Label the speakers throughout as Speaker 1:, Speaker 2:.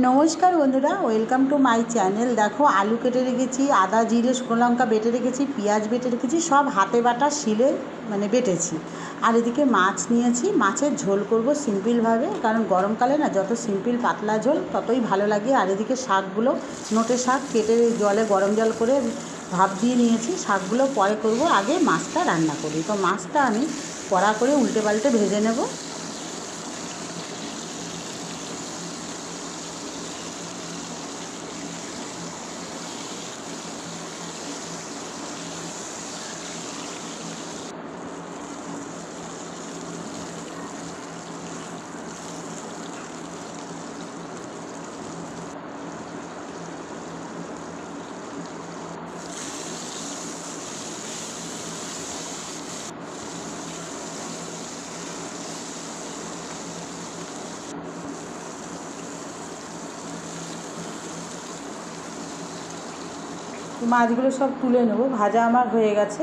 Speaker 1: নমস্কার বন্ধুরা welcome to my channel দেখো, আলু কেটে রেখেছি, আদা, জিরে, শুকনো লঙ্কা বেটে রেখেছি, পেঁয়াজ বেটে রেখেছি, সব হাতে বাটা শিলে মানে বেটেছি। আর এদিকে মাছ নিয়েছি, মাছের ঝোল করব সিম্পলভাবে, কারণ গরমকালে না যত সিম্পল পাতলা ঝোল, ততই ভালো লাগে। আর এদিকে শাকগুলো, নোটে শাক কেটে জলে গরম জল করে ভাপ দিয়ে নিয়েছি, শাকগুলো পরে করব, আগে মাছটা রান্না করি। তো মাছটা আমি কড়া করে উল্টে পাল্টে ভেজে নেব। মাছগুলো সব তুলে নেব, ভাজা আমার হয়ে গেছে।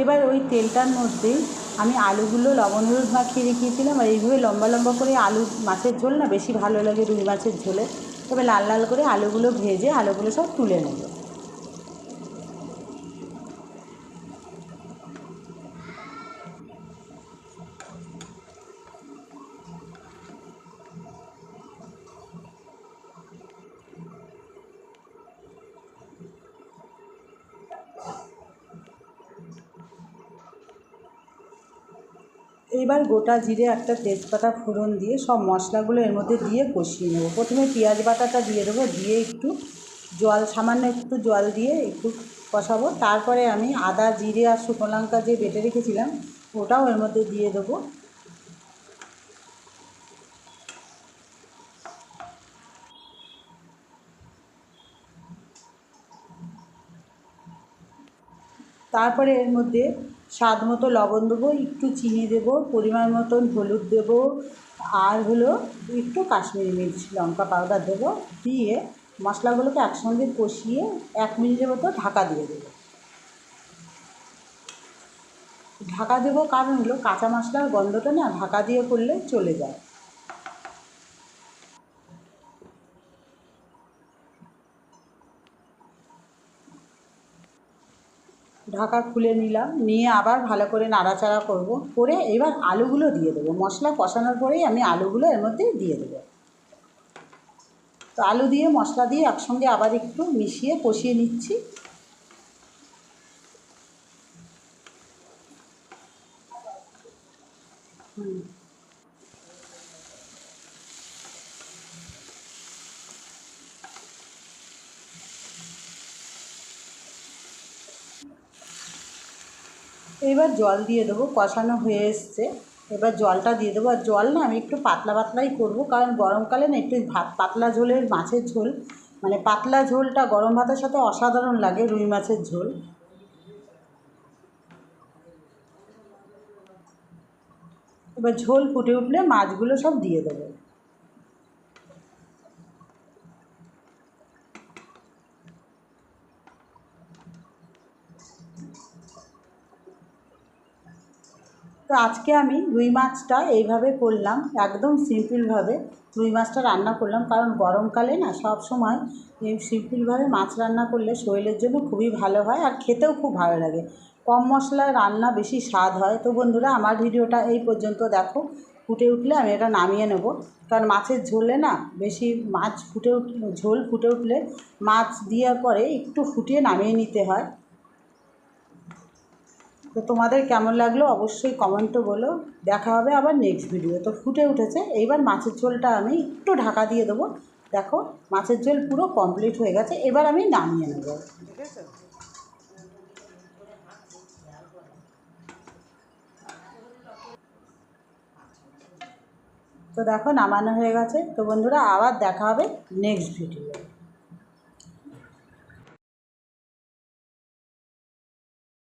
Speaker 1: এবার ওই তেলটার মধ্যেই আমি আলুগুলো, লবণ, হলুদ মাখিয়ে রেখেছিলাম, আর এইভাবে লম্বা লম্বা করে আলু মাছের ঝোল না, বেশি ভালো লাগে রুই মাছের ঝোলে। তবে লাল লাল করে আলুগুলো ভেজে আলুগুলো সব তুলে নেব। এইবার গোটা জিরে একটা তেজপাতা ফোড়ন দিয়ে সব মশলাগুলো এর মধ্যে দিয়ে কষিয়ে নেব। প্রথমে পেঁয়াজ বাটাটা দিয়ে দেবো, দিয়ে একটু জল, সামান্য একটু জল দিয়ে একটু কষাবো। তারপরে আমি আদা, জিরে আর শুকনো লঙ্কা যে বেটে রেখেছিলাম, ওটাও এর মধ্যে দিয়ে দেবো। তারপরে এর মধ্যে স্বাদ মতো লবণ দেবো, একটু চিনি দেবো, পরিমাণ মতন হলুদ দেবো, আর হলো একটু কাশ্মীরি মির্চ, লঙ্কা পাউডার দেবো, দিয়ে মশলাগুলোকে একসঙ্গে কষিয়ে এক মিনিটের মতো ঢাকা দিয়ে দেবো। ঢাকা দেবো কারণ হলো কাঁচা মশলার গন্ধটা না ঢাকা দিয়ে করলে চলে যায়। ঢাকা খুলে নিলাম, নিয়ে আবার ভালো করে নাড়াচাড়া করব। করে এবার আলুগুলো দিয়ে দেবো। মশলা কষানোর পরেই আমি আলুগুলো এর মধ্যে দিয়ে দেবো। তো আলু দিয়ে, মশলা দিয়ে একসঙ্গে আবার একটু মিশিয়ে কষিয়ে নিচ্ছি। হুম। এবার জল দিয়ে দেবো, কষানো হয়ে এসছে। এবার জলটা দিয়ে দেবো। আর জল না আমি একটু পাতলা পাতলাই করব, কারণ গরমকালে না একটু ভাত পাতলা ঝোলের মাছের ঝোল। মানে পাতলা ঝোলটা গরম ভাতের সাথে অসাধারণ লাগে রুই মাছের ঝোল। এবার ঝোল ফুটে উঠলে মাছগুলো সব দিয়ে দেবো। তো আজকে আমি রুই মাছটা এইভাবে করলাম, একদম সিম্পলভাবে রুই মাছটা রান্না করলাম। কারণ গরমকালে না সব সময় এই সিম্পলভাবে মাছ রান্না করলে শরীরের জন্য খুবই ভালো হয় আর খেতেও খুব ভালো লাগে। কম মশলায় রান্না বেশি স্বাদ হয়। তো বন্ধুরা, আমার ভিডিওটা এই পর্যন্ত দেখো। ফুটে উঠলে আমি এটা নামিয়ে নেব। কারণ মাছের ঝোলে না বেশি মাছ ফুটে উঠ, ঝোল ফুটে উঠলে মাছ দেওয়ার পরে একটু ফুটিয়ে নামিয়ে নিতে হয়। তো তোমাদের কেমন লাগল অবশ্যই কমেন্টও বলো। দেখা হবে আবার নেক্সট ভিডিও তো। ফুটে উঠেছে। এইবার মাছের ঝোলটা আমি একটু ঢাকা দিয়ে দেবো। দেখো, মাছের ঝোল পুরো কমপ্লিট হয়ে গেছে। এবার আমি নামিয়ে নেব। তো দেখো, নামানো হয়ে গেছে। তো বন্ধুরা, আবার দেখা হবে নেক্সট ভিডিও